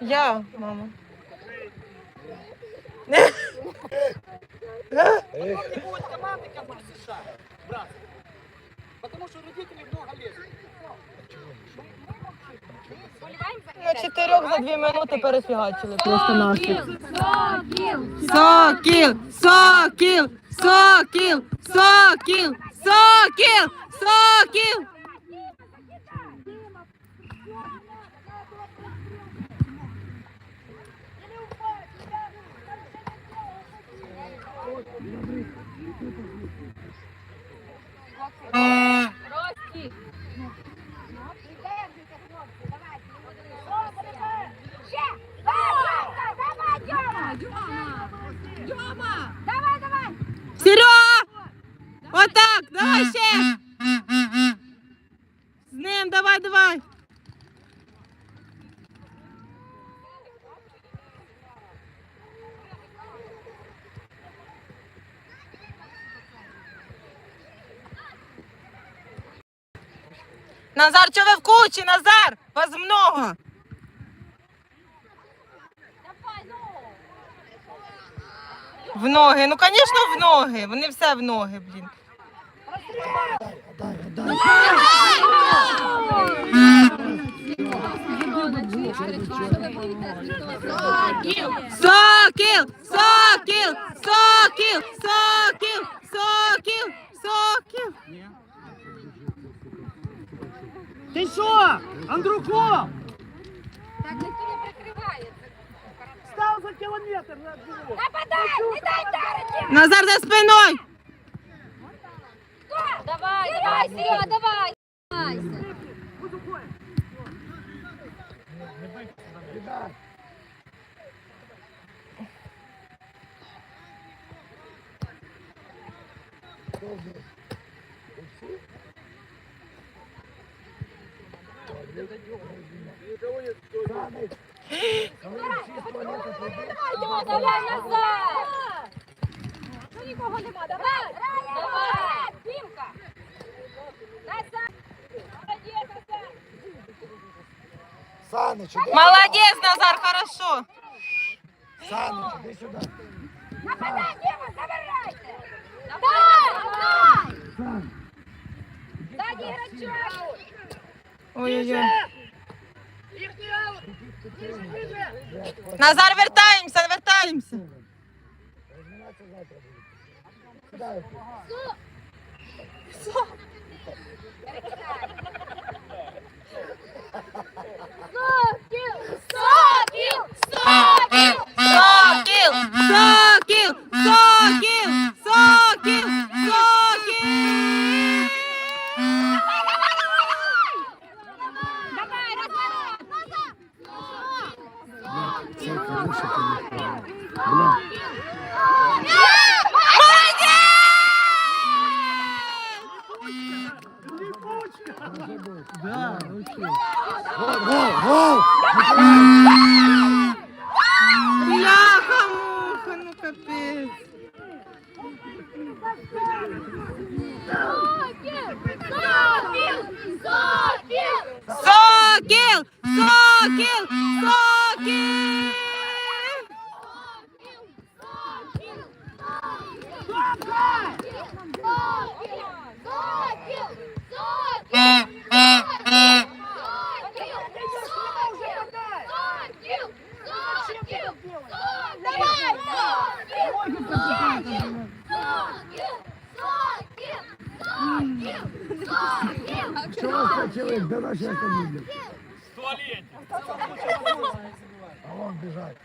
Я, мама. Не будет команды, как в США, брат. Потому что родители много лезут. На чотирьох за дві минути перефігачили просто наші. Сокіл! Сокіл! Сокіл! Сокіл! Сокіл! Сокіл! Давай, давай! Серега! Отак! Давай ще! Чого в кучі? Назар! Вас много! В ноги, ну звісно, в ноги. Вони все в ноги, блін. Сокіл! Сокіл! Сокіл! Сокіл! Сокіл! Сокіл! Ты что, Андрухов? Так ніхто не прикриває. Стал за километр от него. Нападай! Не дай вдарити! Назар за спиною! Давай, давай, Серега, давай! Давай назад! Ну нікого нема, давай! Давай! Дімка! Назад! Молодець, назад! Саныч, иди, Молодець, Назар, хорошо. Саныч, иди сюда. Нападай, Діма, Ой-ой-ой. Назар, вертаємося, вертаємося. Сокіл! Сокіл! Сокіл! Сокіл! Сокіл! Сокіл! Давай, розворот! Це хороший телефон. Бля. Да, вообще. Гол, гол, гол! Бляха-муха, ну капець. Сокіл! Сокіл! Сокіл! Что вы хотели до нашей команды? А вон бежать.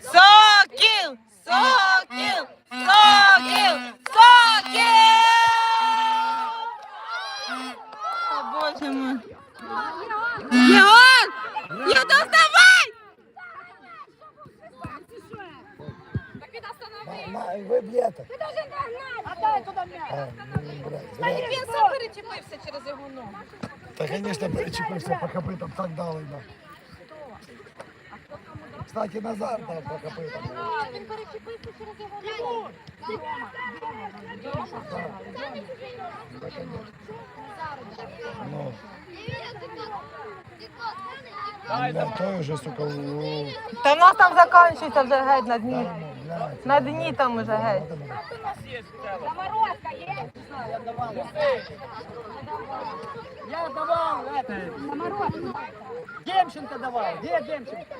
Сокил! Сокил! Сокіл! Сокіл! Сокіл! Сокіл! О, Боже мой. Єгор! Єгор, вставай! На, вы бьете. Отдай туда мяч. А, ну, блядь, зря. Він сам перечепився через його ногу. Та, конечно, перечепився по копитам так дали. Да. кстати, Назар там по копытам. Він перечепився через його Ну, Дай, той уже, сука, у... Та в нас там закінчується вже геть на дні. ну, блядь. На дні там уже геть. Заморозка є? Я давав. Демченко давав. Де Демченко?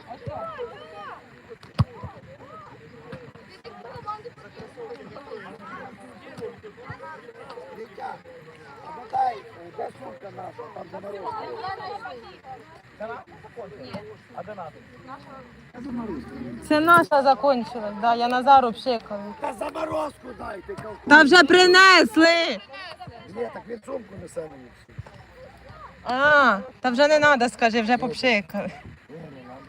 Ну дай, э, сумка наша, там заморозка. Це наша закінчилась, да, я Назару пшикаю. Та заморозку дай, ти колку. Та вже принесли. Ні, так він сумку несе мені. А, та вже не треба, скажи, вже попшикали. Ні, не надо.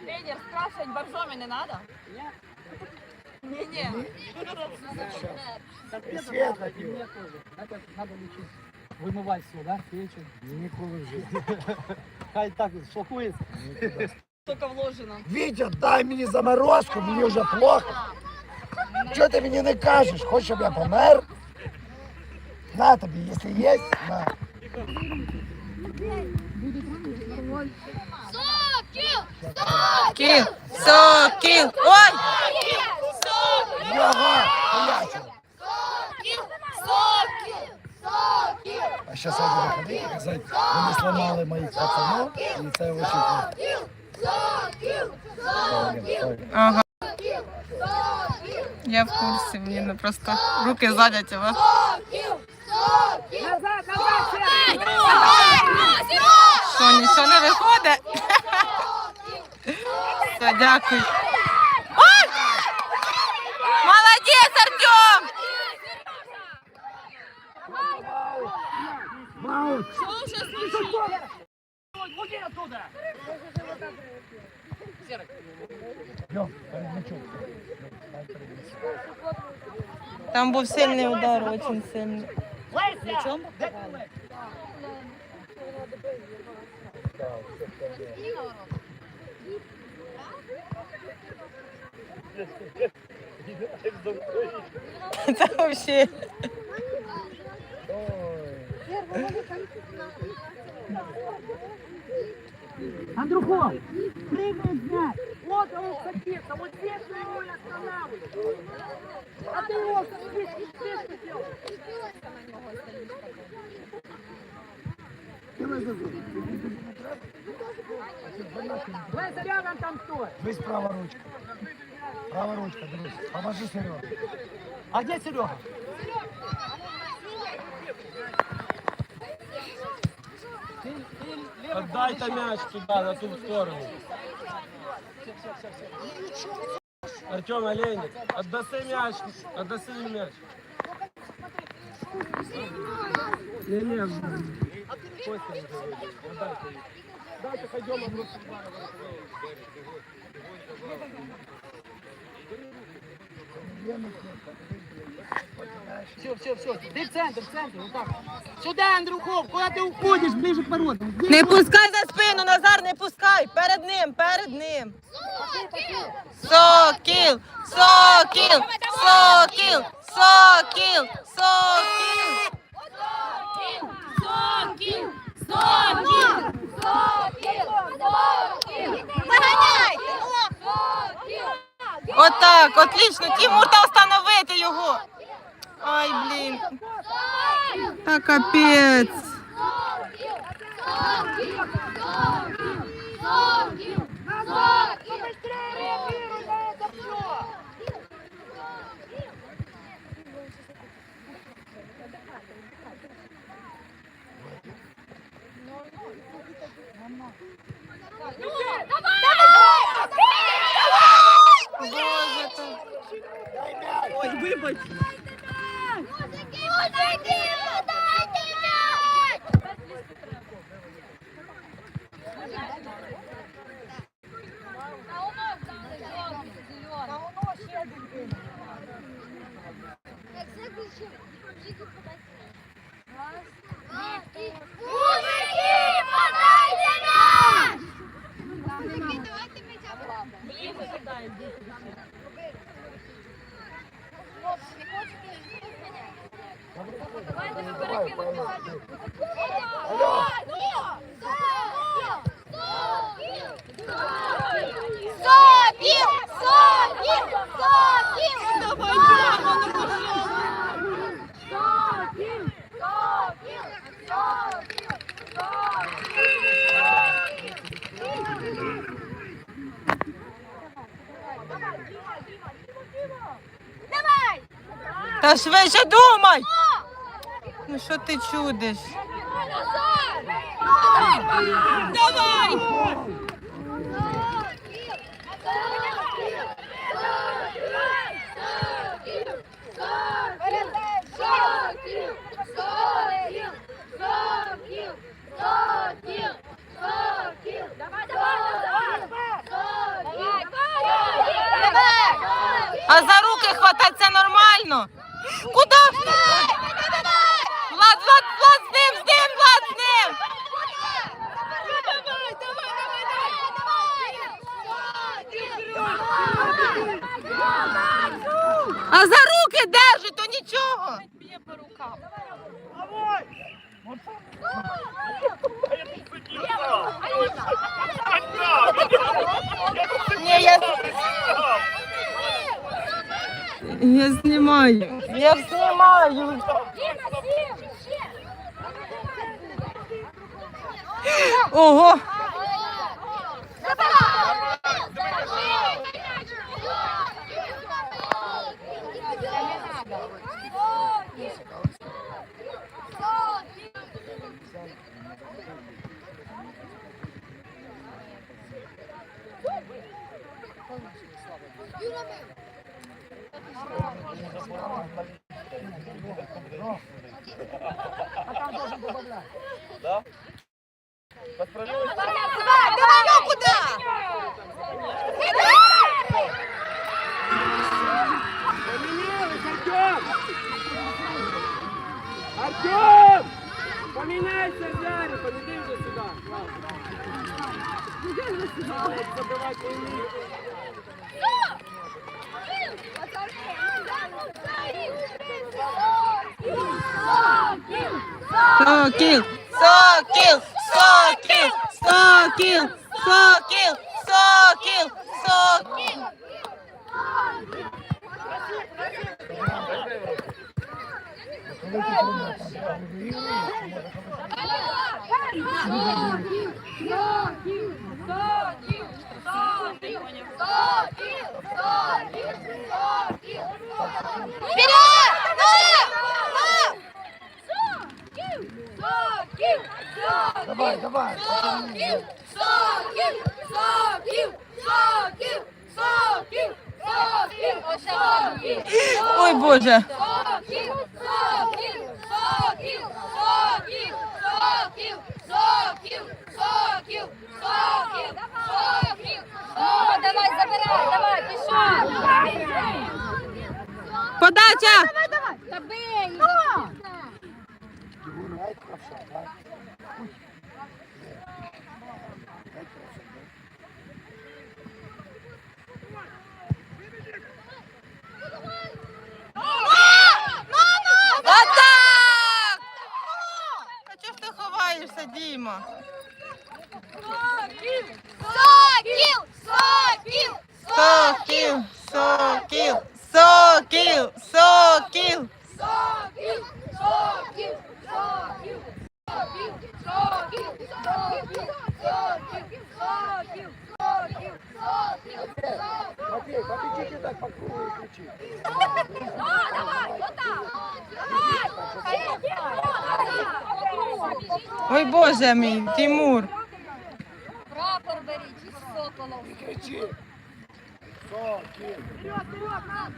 На завтра. Лидер, спрашивать боржоми не надо? Не-не. І світло пиво. Это надо лечить. Вымывать все, да? Печень. Ніколи в житті. Хай так шлакується. Только вложено. Вітя, дай мені заморозку, мені вже плохо. Чого ти мені не кажеш? Хочеш, щоб я помер? На тобі, якщо є, на. Сокіл! Кіл, сокіл. Ой! Приятель. Сокіл! Сокіл! Сокіл! А я буду ходити і казати, вони сломали моїх пацанів, і це очень плохо. Сокіл! Сокіл! Ага, я в курсі, мені не просто руки ззаді вас. Що, нічого не виходить? Все, дякую. Ой! Артем! Маут! Уйди оттуда! Перемічу. Там був сильний удар, дуже сильний. Ти, Леся? Это вообще. Андрухов, прыгнуть знать. Вот он садится, вот здесь мы его и останавливаем. А ты его садись, и спешно Давай Лезь рядом там стой. Вы справа ручка. Права ручка, друзі. Поможи Серега. А где Серега? Отдай-то мяч туда, на ту сторону. Артем Олейник, отдаси мяч, отдаси мяч. Не, не, Костя не. Дайте пойдем, он руки Все, все, все. Ты в центр, в центр, вот так. Сюда, Андрухов, куда ты уходишь? Ближе к воротам. Не пускай за спину, Назар, не пускай. Перед ним, перед ним. Сокіл, сокіл, сокіл, сокіл, сокіл. Сокіл! Сокіл! Сокіл! Сокіл! Виганяйте! Сокіл! Отак, отлично. Тимур, та встановити його. Ай, блін. Та капець. Сокіл! Сокіл! Сокіл! Сокіл! Сокіл! Быстрее реагируй на это все! Боже, то... Ой, вибач! Музики, дайте м'яч! Давай, поймай. Алло. Сокіл! Сокіл! Сокіл! Давай, прямо, ну пожалуйста. Сокіл! Сокіл! Сокіл! Давай! Та швидше думай! Ну що ти чудиш? Давай! Куди? А за руки держи, то нічого. Б'є по рукам. Ні, я... Я знімаю. Я знімаю. Ого. Давай, давай, ну куда? Поменялись, Артем! Артем! Поменяйся, Ярик, иди уже сюда. Иди уже сюда. Забивать не умеешь. Сокіл, сокіл, сокіл, сокіл, сокіл, сокіл, сокіл. Вперед! Давай, давай. Сокіл! Сокіл! Сокіл! Сокіл! Сокіл! Сокіл! Сокіл! Ой, Боже. Сокіл! Сокіл! Сокіл! Сокіл! Сокіл! Сокіл! Сокіл! Сокіл! Сокіл! Давай, забирай, давай, пішов! Подача. Та бий! Гулять, правша, так? Атак! А чого ж ти ховаєшся, Діма? Сокіл, сокіл, сокіл, сокіл. Сокіл, сокіл, сокіл. Сокіл, сокіл, сокіл, сокіл, сокіл, сокіл, сокіл, сокіл. Матвей, попечите так по кругу и кричи. О, давай, вот так. Давай, давай, давай. Ой, Боже мій, Тимур. Прапор беріть, соколов. Кричи. Сокіл. Вперед, вперед, нас!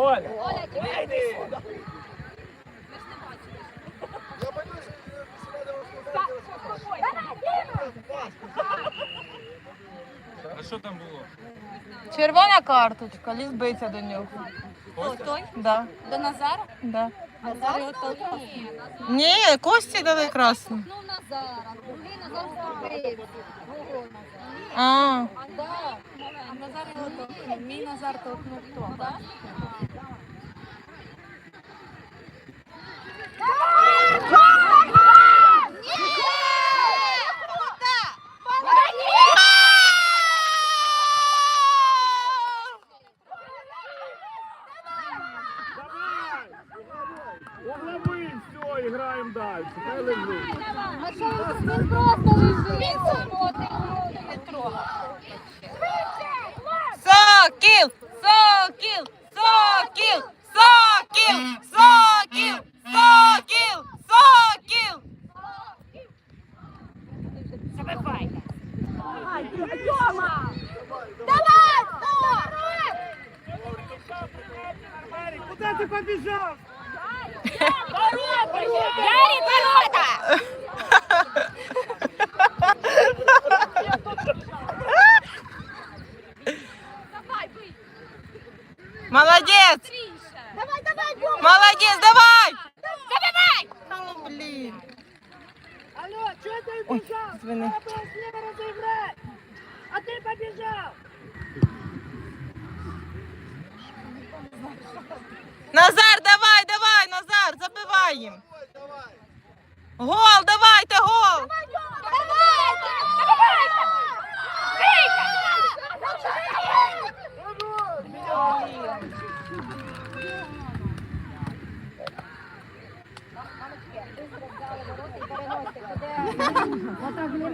Оля! Оля, ми ж не бачили. Я боюсь, А що там було? Червона карточка, ліз биться до нього. Той? Да, До Назара? да. Назар його толкнув. Ні, Кості дали красну. Ну, Назара. Другий Назар зробив. Другого Назара. А, Да. А Назар його толкнув. Мій Назар толкнув хто? Ah!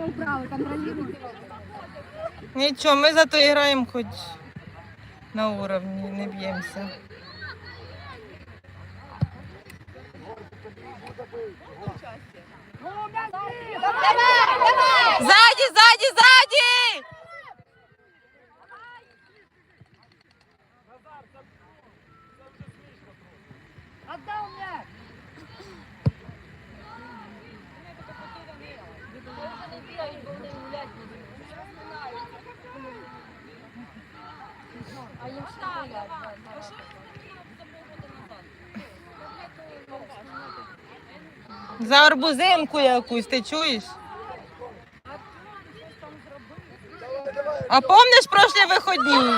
Отак контролируйте. Нічого, ми зато граємо хоч на уровні, не б'ємося. Ззаді, ззаді, ззаді! Отдал мяч. А їм що гуляти? За арбузинку якусь, ти чуєш? А помниш прошлі виходні?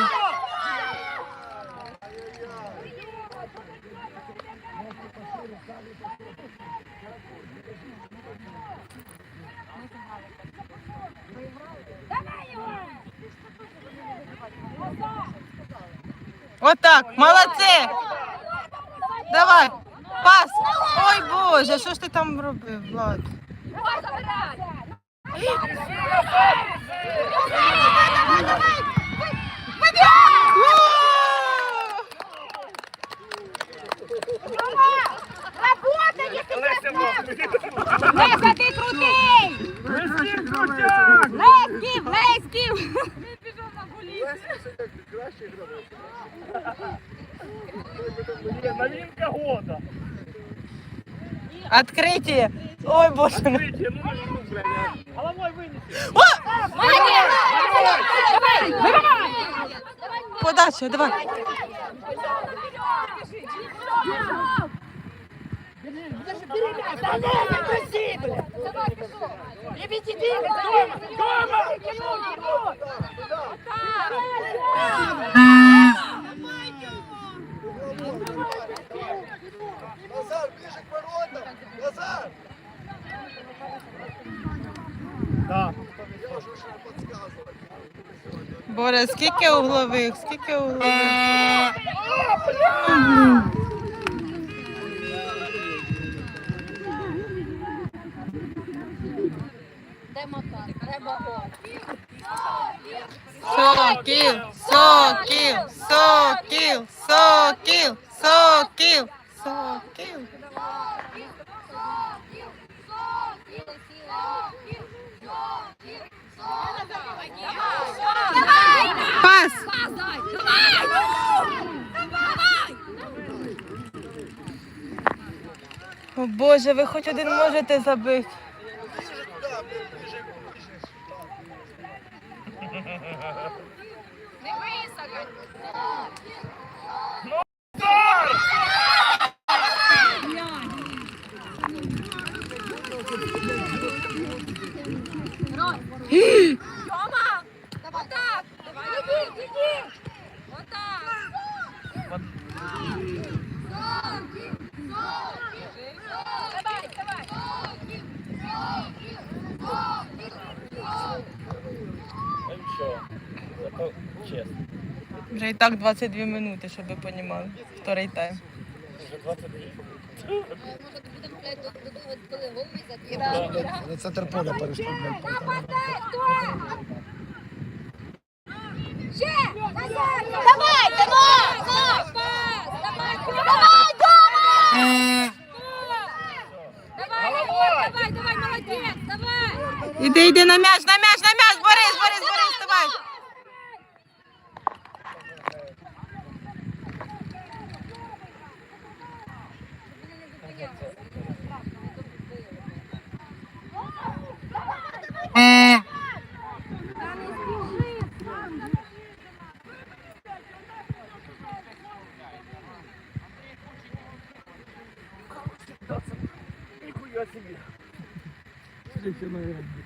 Отак, молодці! Давай, пас! Ой Боже, що ж ти там робив, Влад? боже. Ну. Ну, ну, Головой вынеси. Давай, выбивай. Подача, давай. Дома! Дома! Да. Я уже решил подсказывать. Боже, скільки углових, скільки углових. Гол. Сокіл, сокіл, сокіл, сокіл, сокіл, сокіл. Давай! О Боже, ви хоч один можете забити. Не висагай. Тьома! Отак! Іди, іди! Отак! Давай, давай! Ну нічого. Зато чесно. Вже і так 22 минути, щоб ви розуміли. Вторий тайм. Вже 22. На центр поля перейшли. Давай! Давай, давай, Давай, давай, давай, молодець, давай! Іди, йди на м'яч, на м'яч, на м'яч, Борис, Борис, Борис, давай. Ніхуя собі. Ще, наверное.